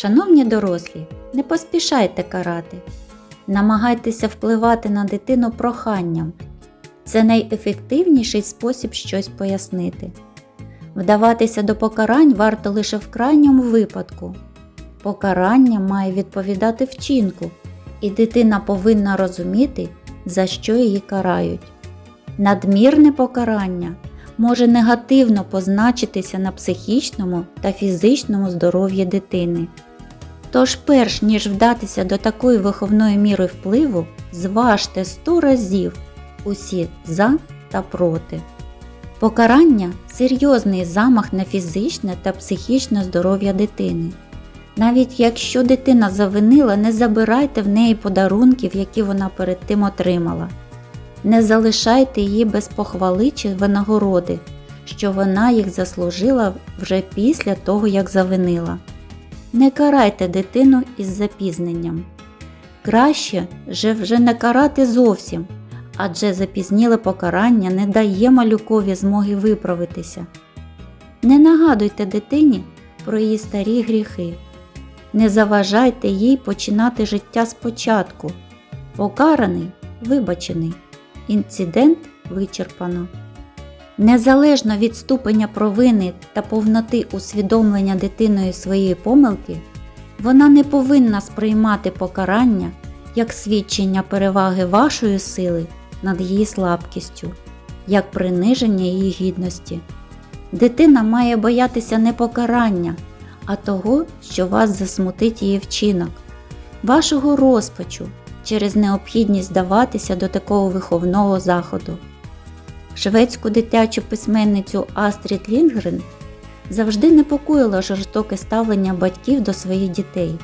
Шановні дорослі, не поспішайте карати. Намагайтеся впливати на дитину проханням. Це найефективніший спосіб щось пояснити. Вдаватися до покарань варто лише в крайньому випадку. Покарання має відповідати вчинку, і дитина повинна розуміти, за що її карають. Надмірне покарання може негативно позначитися на психічному та фізичному здоров'ї дитини. Тож, перш ніж вдатися до такої виховної міри впливу, зважте 100 разів усі за та проти. Покарання серйозний замах на фізичне та психічне здоров'я дитини. Навіть якщо дитина завинила, не забирайте в неї подарунків, які вона перед тим отримала. Не залишайте її без похвали чи винагороди, що вона їх заслужила вже після того, як завинила. Не карайте дитину із запізненням. Краще же вже не карати зовсім, адже запізніле покарання не дає малюкові змоги виправитися. Не нагадуйте дитині про її старі гріхи. Не заважайте їй починати життя спочатку. Покараний вибачений. Інцидент вичерпано. Незалежно від ступеня провини та повноти усвідомлення дитиною своєї помилки, вона не повинна сприймати покарання як свідчення переваги вашої сили над її слабкістю, як приниження її гідності. Дитина має боятися не покарання, а того, що вас засмутить її вчинок, вашого розпачу через необхідність здаватися до такого виховного заходу. Шведську дитячу письменницю Астрід Лінгрен завжди непокоїло жорстоке ставлення батьків до своїх дітей.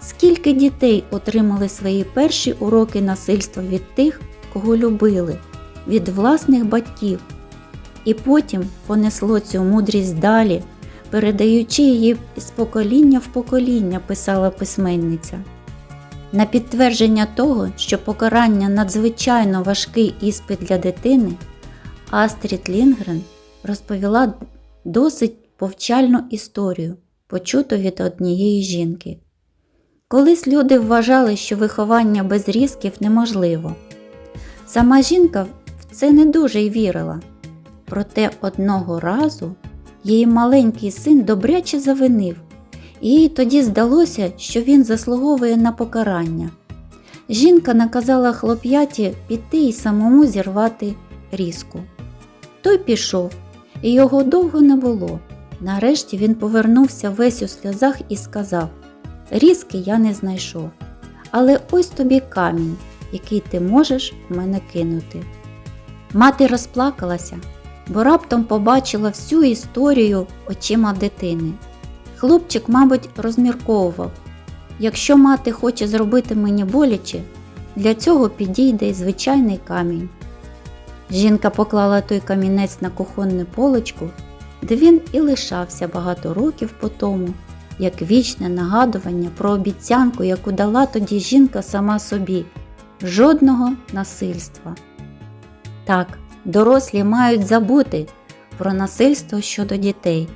Скільки дітей отримали свої перші уроки насильства від тих, кого любили, від власних батьків, і потім понесло цю мудрість далі, передаючи її з покоління в покоління, писала письменниця. На підтвердження того, що покарання надзвичайно важкий іспит для дитини, Астрід Лінгрен розповіла досить повчальну історію, почуту від однієї жінки. Колись люди вважали, що виховання без різків неможливо. Сама жінка в це не дуже й вірила. Проте одного разу її маленький син добряче завинив, і їй тоді здалося, що він заслуговує на покарання. Жінка наказала хлоп'яті піти і самому зірвати різку. Той пішов, і його довго не було. Нарешті він повернувся весь у сльозах і сказав Різки я не знайшов, але ось тобі камінь, який ти можеш в мене кинути. Мати розплакалася, бо раптом побачила всю історію очима дитини. Хлопчик, мабуть, розмірковував якщо мати хоче зробити мені боляче, для цього підійде й звичайний камінь. Жінка поклала той камінець на кухонне полочку, де він і лишався багато років по тому, як вічне нагадування про обіцянку, яку дала тоді жінка сама собі жодного насильства. Так, дорослі мають забути про насильство щодо дітей.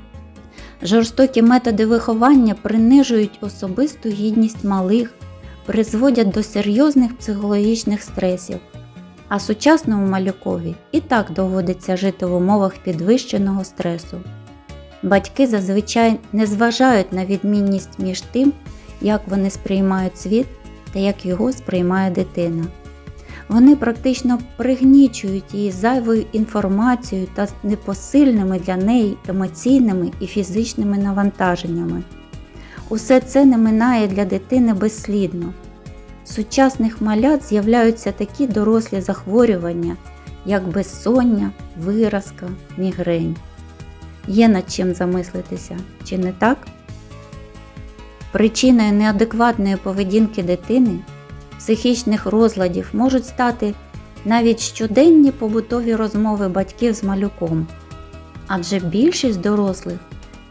Жорстокі методи виховання принижують особисту гідність малих, призводять до серйозних психологічних стресів, а сучасному малюкові і так доводиться жити в умовах підвищеного стресу. Батьки зазвичай не зважають на відмінність між тим, як вони сприймають світ та як його сприймає дитина. Вони практично пригнічують її зайвою інформацією та непосильними для неї емоційними і фізичними навантаженнями. Усе це не минає для дитини безслідно. Сучасних малят з'являються такі дорослі захворювання, як безсоння, виразка, мігрень. Є над чим замислитися, чи не так? Причиною неадекватної поведінки дитини, психічних розладів можуть стати навіть щоденні побутові розмови батьків з малюком. Адже більшість дорослих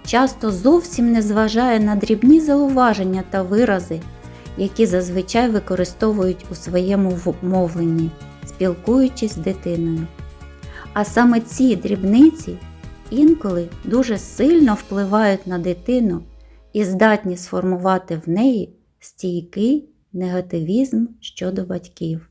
часто зовсім не зважає на дрібні зауваження та вирази, які зазвичай використовують у своєму мовленні, спілкуючись з дитиною. А саме ці дрібниці інколи дуже сильно впливають на дитину і здатні сформувати в неї стійкий негативізм щодо батьків.